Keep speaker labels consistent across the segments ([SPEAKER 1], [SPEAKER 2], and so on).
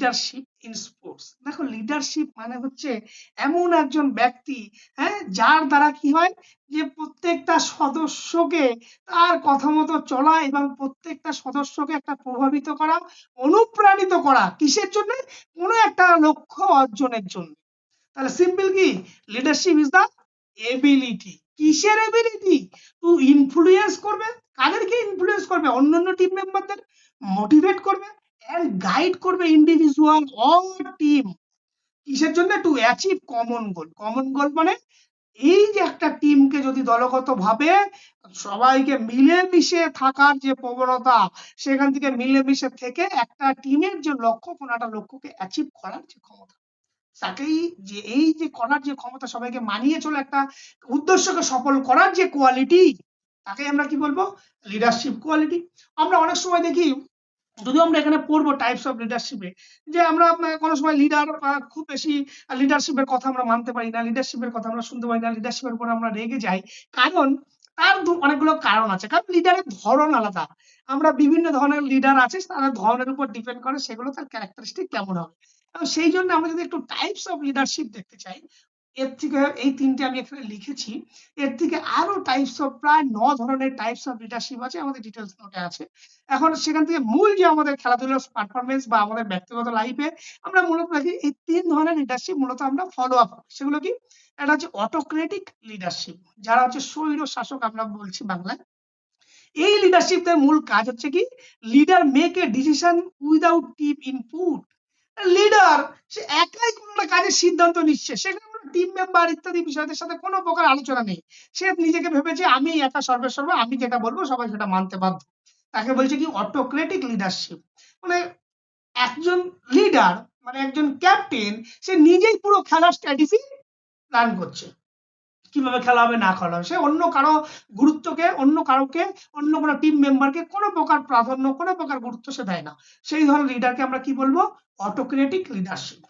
[SPEAKER 1] Leadership in sports দেখো leadership মানে হচ্ছে এমন একজন ব্যক্তি হ্যাঁ যার দ্বারা কি হয় যে প্রত্যেকটা সদস্যকে তার কথা মতো চলা এবং প্রত্যেকটা সদস্যকে একটা প্রভাবিত করা, অনুপ্রাণিত করা কিসের জন্য? কোনো একটা লক্ষ্য অর্জনের জন্য। তাহলে সিম্পল কি? লিডারশিপ ইজ দা এবিলিটি কিসের এবিলিটি টু ইনফ্লুয়েন্স করবে। কাদেরকে ইনফ্লুয়েন্স করবে? অন্যান্য টিম মেম্বারদের মোটিভেট করবে। এন্ড গাইড করবে ইন্ডিভিজুয়াল অল টিম কিসের জন্য? To achieve common goal common goal মানে এই যে একটা টিমকে যদি দলগত ভাবে সবাইকে মিলেমিশে থাকার যে প্রবণতা, সেখান থেকে মিলেমিশে থেকে একটা টিমের যে লক্ষ্য, কোনো একটা লক্ষ্যকে অ্যাচিভ করার যে ক্ষমতা। তাকেই যে এই যে করার যে ক্ষমতা, সবাইকে মানিয়ে চলে একটা উদ্দেশ্যকে সফল করার যে কোয়ালিটি তাকে আমরা কি বলব? লিডারশিপ কোয়ালিটি আমরা অনেক সময় দেখি যদিও আমরা এখানে পড়ব টাইপস অফ লিডারশিপে যে আমরা কোনো সময় লিডার খুব বেশি লিডারশিপের কথা আমরা মানতে পারি না লিডারশিপের কথা আমরা শুনতে পারি না লিডারশিপের উপর আমরা রেগে যাই। কারণ তার অনেকগুলো কারণ আছে। কারণ লিডারের ধরন আলাদা। আমরা বিভিন্ন ধরনের লিডার আছে তাদের ধরনের উপর ডিপেন্ড করে সেগুলো তার ক্যারেক্টারিস্টিক কেমন হবে। সেই জন্য আমরা যদি একটু টাইপস অফ লিডারশিপ দেখতে চাই এর থেকে এই তিনটে আমি এখানে লিখেছি। এর থেকে আরও টাইপস অফ প্রায় ন ধরনের টাইপস অফ লিডারশিপ আছে, আমাদের ডিটেলস নোটে আছে। এখন সেখান থেকে মূল যে আমাদের খেলাধুলার পারফরমেন্স বা আমাদের ব্যক্তিগত লাইফে আমরা মূলত দেখি এই তিন ধরনের লিডারশিপ মূলত আমরা ফলো আপ সেগুলো কি? একটা হচ্ছে অটোক্রেটিক লিডারশিপ যারা হচ্ছে স্বৈর শাসক আমরা বলছি বাংলায়। এই লিডারশিপের মূল কাজ হচ্ছে কি? Leader make a decision without tip input leader সে একাই কোনো কাজের সিদ্ধান্ত নিচ্ছে, সেখানে টিম মেম্বার ইত্যাদি বিষয়দের সাথে কোনো প্রকার আলোচনা নেই। সে নিজেকে ভেবেছে, আমি একা সর্বেসর্ব আমি যেটা বলব সবাই সেটা মানতে বাধ্য। তাকে বলছে কি অটোক্রেটিক লিডারশিপ মানে একজন লিডার মানে একজন ক্যাপ্টেন সে নিজেই পুরো খেলার স্ট্র্যাটেজি প্ল্যান করছে। কীভাবে খেলা হবে, না খেলা হবে? সে অন্য কারও গুরুত্বকে, অন্য কারোকে, অন্য কোনো টিম মেম্বারকে কোনো প্রকার প্রাধান্য, কোনো প্রকার গুরুত্ব সে দেয় না। সেই ধরনের লিডারকে আমরা কি বলব? অটোক্রেটিক লিডারশিপ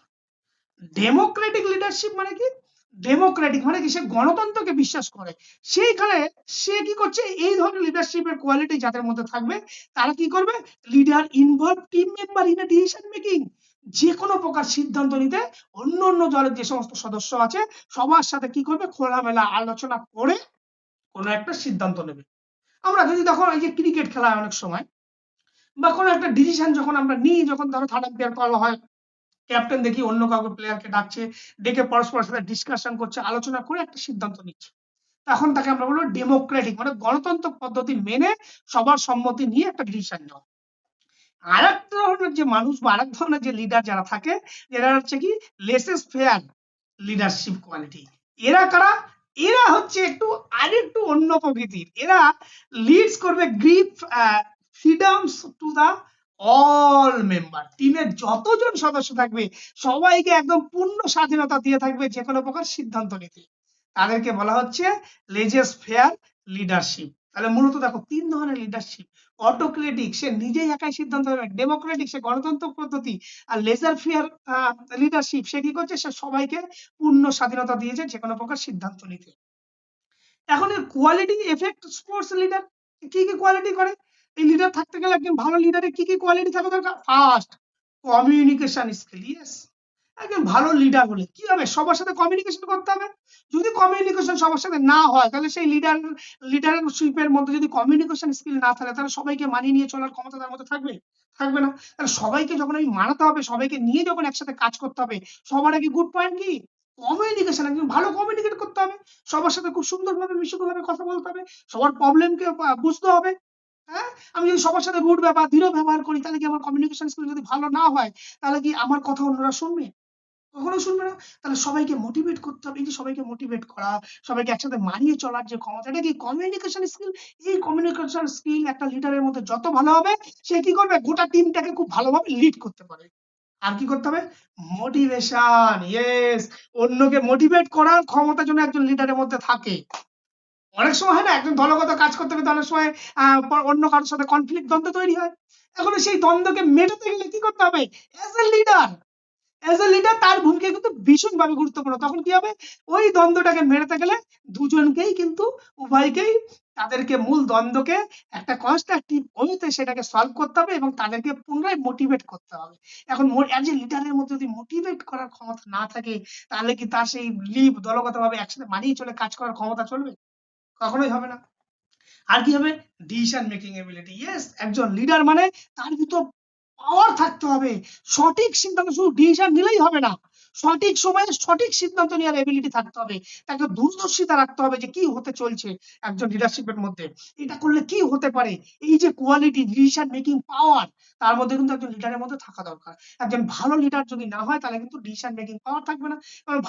[SPEAKER 1] ডেমোক্রেটিক লিডারশিপ মানে কি? ডেমোক্রেটিক মানে কি? সে গণতন্ত্রকে বিশ্বাস করে। সেইখানে সে কি করছে? এই ধরনের লিডারশিপের কোয়ালিটি যাদের মধ্যে থাকবে, তারা কি করবে? Leader involve team member in decision making যে কোনো প্রকার সিদ্ধান্ত নিতে অন্য অন্য দলের যে সমস্ত সদস্য আছে, সবার সাথে কি করবে? খোলামেলা আলোচনা করে কোনো একটা সিদ্ধান্ত নেবে। আমরা যদি দেখো এই যে ক্রিকেট খেলা হয় অনেক সময়, বা কোনো একটা ডিসিশন যখন আমরা নিই, যখন ধরো থার্ড আম্পায়ার করা হয় ক্যাপ্টেন দেখি অন্য কাউকে প্লেয়ারকে ডাকছে ডেকে পরস্পরের সাথে ডিসকাশন করছে, আলোচনা করে একটা সিদ্ধান্ত নিচ্ছে। তখন তাকে আমরা বলব ডেমোক্রেটিক মানে গণতন্ত্র পদ্ধতি মেনে সবার সম্মতি নিয়ে একটা ডিসিশন নেওয়া। আর এক ধরনের যে মানুষ বা ধরনের যে লিডার যারা থাকে, এরা হচ্ছে কি লেসেস ফেয়ার লিডারশিপ কোয়ালিটি এরা কারা? এরা হচ্ছে একটু, আরেকটু অন্য প্রকৃতির। এরা লিডস করবে grip freedoms to the all member টিমের যতজন সদস্য থাকবে, সবাইকে একদম পূর্ণ স্বাধীনতা দিয়ে থাকবে যে কোনো প্রকার সিদ্ধান্ত নিতে। তাদেরকে বলা হচ্ছে লেজেস ফেয়ার লিডারশিপ। তাহলে মূলত দেখো, তিন ধরনের লিডারশিপ। অটোক্রেটিক, সে নিজেই একাই সিদ্ধান্ত নেবে। ডেমোক্রেটিক, সে গণতন্ত্র পদ্ধতি। আর লেজার ফেয়ার লিডারশিপ, সে কি করছে? সে সবাইকে পূর্ণ স্বাধীনতা দিয়েছে যে কোনো প্রকার সিদ্ধান্ত নিতে। এখন এর কোয়ালিটি এফেক্ট স্পোর্টস লিডার কি কি কোয়ালিটি করে? এই লিডার থাকতে গেলে একজন ভালো লিডারের কি কি কোয়ালিটি থাকা দরকার? ফার্স্ট কমিউনিকেশন স্কিল ইয়েস একজন ভালো লিডার হলে কি হবে? সবার সাথে কমিউনিকেশন করতে হবে। যদি কমিউনিকেশন সবার সাথে না হয়, তাহলে সেই লিডার লিডারশিপের মধ্যে যদি কমিউনিকেশন স্কিল না থাকে, তাহলে সবাইকে মানিয়ে নিয়ে চলার ক্ষমতা তার মধ্যে থাকবে? থাকবে না। তাহলে সবাইকে যখন আমি মানাতে হবে, সবাইকে নিয়ে যখন একসাথে কাজ করতে হবে, সবার আগে গুড পয়েন্ট কি? কমিউনিকেশন একজন ভালো কমিউনিকেট করতে হবে। সবার সাথে খুব সুন্দরভাবে, মিশুকভাবে কথা বলতে হবে। সবার প্রবলেমকে বুঝতে হবে। হ্যাঁ? আমি যদি সবার সাথে রুড ব্যবহার দৃঢ় ব্যবহার করি, তাহলে কি আমার কমিউনিকেশন স্কিল যদি ভালো না হয়, তাহলে কি আমার কথা অন্যরা শুনবে? কখনো শুনবে না? তাহলে সবাইকে মোটিভেট করতে হবে। এই যে সবাইকে মোটিভেট করা, সবাইকে একসাথে মানিয়ে চলার যে ক্ষমতা, এটা কি কমিউনিকেশন স্কিল এই কমিউনিকেশন স্কিল একটা লিডারের মধ্যে যত ভালো হবে, সে কি করবে? গোটা টিমটাকে খুব ভালোভাবে লিড করতে পারে। আর কি করতে হবে? মোটিভেশন ইয়েস অন্যকে মোটিভেট করার ক্ষমতা যেন একজন লিডারের মধ্যে থাকে। অনেক সময় হয় না একজন দলগত কাজ করতে গেলে অনেক সময় আহ, অন্য কারোর সাথে কনফ্লিক্ট দ্বন্দ্ব তৈরি হয়। এখন সেই দ্বন্দ্বকে মেটাতে গেলে কি করতে হবে? As a leader as a leader তার ভূমিকা কিন্তু ভীষণভাবে গুরুত্বপূর্ণ। তখন কি হবে? ওই দ্বন্দ্বটাকে মেটাতে গেলে দুজনকেই কিন্তু উভয়কেই তাদেরকে মূল দ্বন্দ্বকে একটা কনস্ট্রাকটিভ ওয়েতে সেটাকে সলভ করতে হবে এবং তাদেরকে পুনরায় মোটিভেট করতে হবে। এখন অ্যাজ এ লিডারের মধ্যে যদি মোটিভেট করার ক্ষমতা না থাকে তাহলে কি তার সেই লিভ দলগতভাবে একসাথে মানিয়ে চলে কাজ করার ক্ষমতা চলবে? কখনোই হবে না। আর কি হবে? ডিসিশন মেকিং এবিলিটি ইয়েস একজন লিডার মানে তার ভিতর পাওয়ার থাকতে হবে। সঠিক সিদ্ধান্ত শুধু ডিসিশন নিলেই হবে না। সঠিক সময়ে সঠিক সিদ্ধান্ত নেওয়ার এবিলিটি থাকতে হবে। তাকে দূরদর্শিতা রাখতে হবে যে কি হতে চলছে একজন লিডারশিপের মধ্যে। এটা করলে কি হতে পারে? এই যে কোয়ালিটি ডিসিশন মেকিং পাওয়ার তার মধ্যে কিন্তু একজন লিডারের মধ্যে থাকা দরকার। একজন ভালো লিডার যদি না হয়, তাহলে কিন্তু ডিসিশন মেকিং পাওয়ার থাকবে না।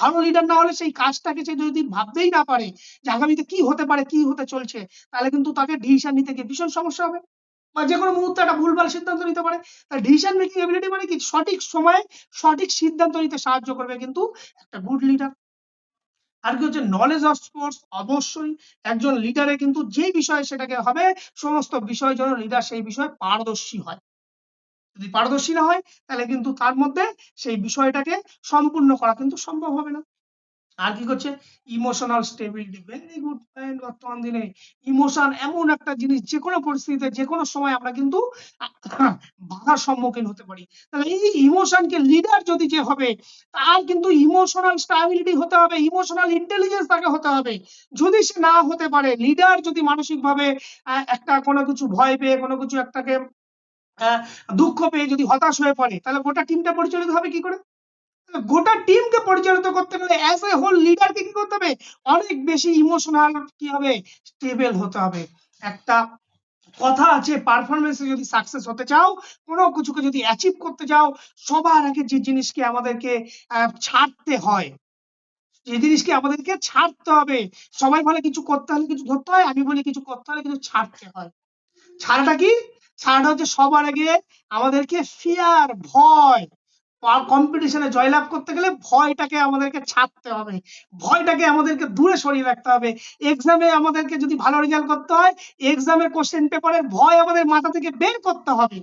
[SPEAKER 1] ভালো লিডার না হলে সেই কাজটাকে সে যদি ভাবতেই না পারে যে আগামীতে কি হতে পারে, কি হতে চলছে, তাহলে কিন্তু তাকে ডিসিশন নিতে গিয়ে ভীষণ সমস্যা হবে। বা যে কোনো মুহূর্তে একটা ভুলভাল সিদ্ধান্ত নিতে পারে তাই ডিসিশন মেকিং এবিলিটি মানে কি? সঠিক সময়ে সঠিক সিদ্ধান্ত নিতে সাহায্য করবে কিন্তু একটা গুড লিডার আর কি হচ্ছে? নলেজ অফ স্পোর্টস অবশ্যই একজন লিডারে কিন্তু যে বিষয়ে সেটাকে হবে, সমস্ত বিষয় যেন লিডার সেই বিষয়ে পারদর্শী হয়। যদি পারদর্শী না হয়, তাহলে কিন্তু তার মধ্যে সেই বিষয়টাকে সম্পূর্ণ করা কিন্তু সম্ভব হবে না। আর কি করছে? Emotional stability very good point বর্তমান দিনে ইমোশন এমন একটা জিনিস যে কোনো পরিস্থিতিতে যে কোনো সময় আমরা কিন্তু বাধার সম্মুখীন হতে পারি। তাহলে এই ইমোশনকে লিডার যদি যে হবে, তার কিন্তু ইমোশনাল স্টাবিলিটি হতে হবে ইমোশনাল ইন্টেলিজেন্স তাকে হতে হবে। যদি সে না হতে পারে লিডার যদি মানসিকভাবে একটা কোনো কিছু ভয় পেয়ে, কোনো কিছু একটাকে দুঃখ পেয়ে যদি হতাশ হয়ে পড়ে, তাহলে গোটা টিমটা পরিচালিত হবে কি করে? গোটা টিমকে পরিচালিত করতে গেলে অ্যাজ এ হোল লিডারকে কি করতে হবে? অনেক বেশি ইমোশনাল কি হবে? স্টেবল হতে হবে। একটা কথা আছে পারফরমেন্সে যদি সাকসেস হতে চাও, কোনো কিছুকে যদি অ্যাচিভ করতে চাও, সবার আগে যে জিনিসকে আমাদেরকে ছাড়তে হয়, যে জিনিসকে আমাদেরকে ছাড়তে হবে, সবাই বলে কিছু করতে হলে কিছু ধরতে হয়, আমি বলি কিছু করতে হলে কিছু ছাড়তে হয়। ছাড়াটা কি? ছাড়াটা হচ্ছে সবার আগে আমাদেরকে ফিয়ার ভয় কম্পিটিশনে জয়লাভ করতে গেলে ভয়টাকে আমাদেরকে ছাড়তে হবে। ভয়টাকে আমাদেরকে দূরে সরিয়ে রাখতে হবে। এক্সামে আমাদেরকে যদি ভালো রেজাল্ট করতে হয় এক্সামের কোশ্চেন পেপারের ভয় আমাদের মাথা থেকে বের করতে হবে।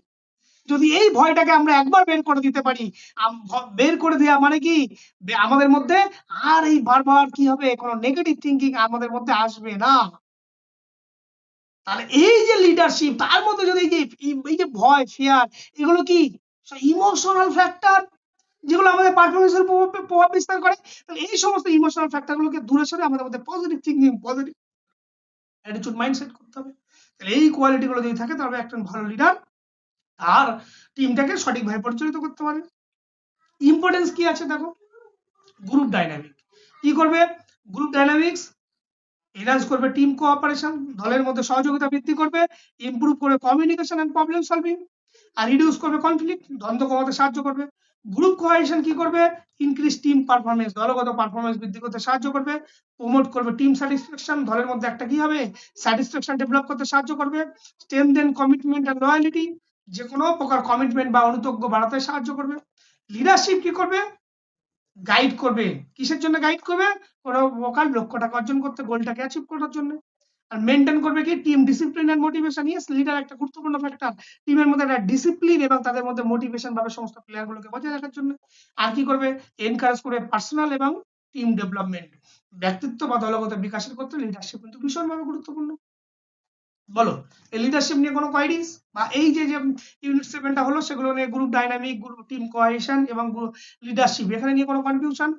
[SPEAKER 1] যদি এই ভয়টাকে আমরা একবার বের করে দিতে পারি বের করে দেওয়া মানে কি? আমাদের মধ্যে আর এই বারবার কি হবে? কোনো নেগেটিভ থিঙ্কিং আমাদের মধ্যে আসবে না। তাহলে এই যে লিডারশিপ তার মধ্যে যদি এই যে ভয় ফিয়ার এগুলো কি? ইমোশনাল ফ্যাক্টর যেগুলো আমাদের পারফরমেন্সের প্রভাব বিস্তার করে, তাহলে এই সমস্ত ইমোশনাল ফ্যাক্টর গুলোকে দূরে সরে আমাদের মধ্যে positive thinking positive attitude mindset করতে হবে। তাহলে এই কোয়ালিটি গুলো যদি থাকে তবে একজন ভালো লিডার আর টিমটাকে সঠিকভাবে পরিচালিত করতে পারে ইম্পর্টেন্স কি আছে দেখো? গ্রুপ ডাইনামিক কি করবে? গ্রুপ ডাইনামিক্স এনহান্স করবে টিম কোঅপারেশন দলের মধ্যে সহযোগিতা বৃদ্ধি করবে ইমপ্রুভ করবে কমিউনিকেশন এন্ড প্রবলেম সলভিং আর রিডিউস করবে কনফ্লিক্ট দ্বন্দ্ব কমাতে সাহায্য করবে। গ্রুপ কোহেশন কি করবে? ইনক্রিজ টিম পারফরমেন্স দলগত পারফরমেন্স বৃদ্ধি করতে সাহায্য করবে প্রমোট করবে টিম স্যাটিসফ্যাকশন দলের মধ্যে একটা কি হবে? স্যাটিসফ্যাকশন ডেভেলপ করতে সাহায্য করবে স্ট্রেনদেন কমিটমেন্ট এন্ড লয়ালিটি যে কোনো প্রকার কমিটমেন্ট বা অনুতজ্ঞ বাড়াতে সাহায্য করবে। লিডারশিপ কি করবে? গাইড করবে। কিসের জন্য গাইড করবে? কোনো প্রকার লক্ষ্যটাকে অর্জন করতে গোলটাকে অ্যাচিভ করার জন্য। আর মেনটেন করবে কি? Team discipline and motivation yes leader একটা গুরুত্বপূর্ণ ফ্যাক্টর টিমের মধ্যে একটা ডিসিপ্লিন এবং তাদের মধ্যে মোটিভেশন ভাবে সমস্ত প্লেয়ার গুলোকে বজায় রাখার জন্য। আর কি করবে? এনকারেজ করবে পার্সোনাল এবং টিম ডেভেলপমেন্ট ব্যক্তিত্ব বা দলগত বিকাশের ক্ষেত্রে লিডারশিপ কিন্তু ভীষণভাবে গুরুত্বপূর্ণ। বলো, এই লিডারশিপ নিয়ে কোনো কোয়ারিজ বা এই যে যে ইউনিট সেভেনটা হলো, সেগুলো নিয়ে group dynamic group team cohesion এবং লিডারশিপ এখানে নিয়ে কোনো কনফিউশন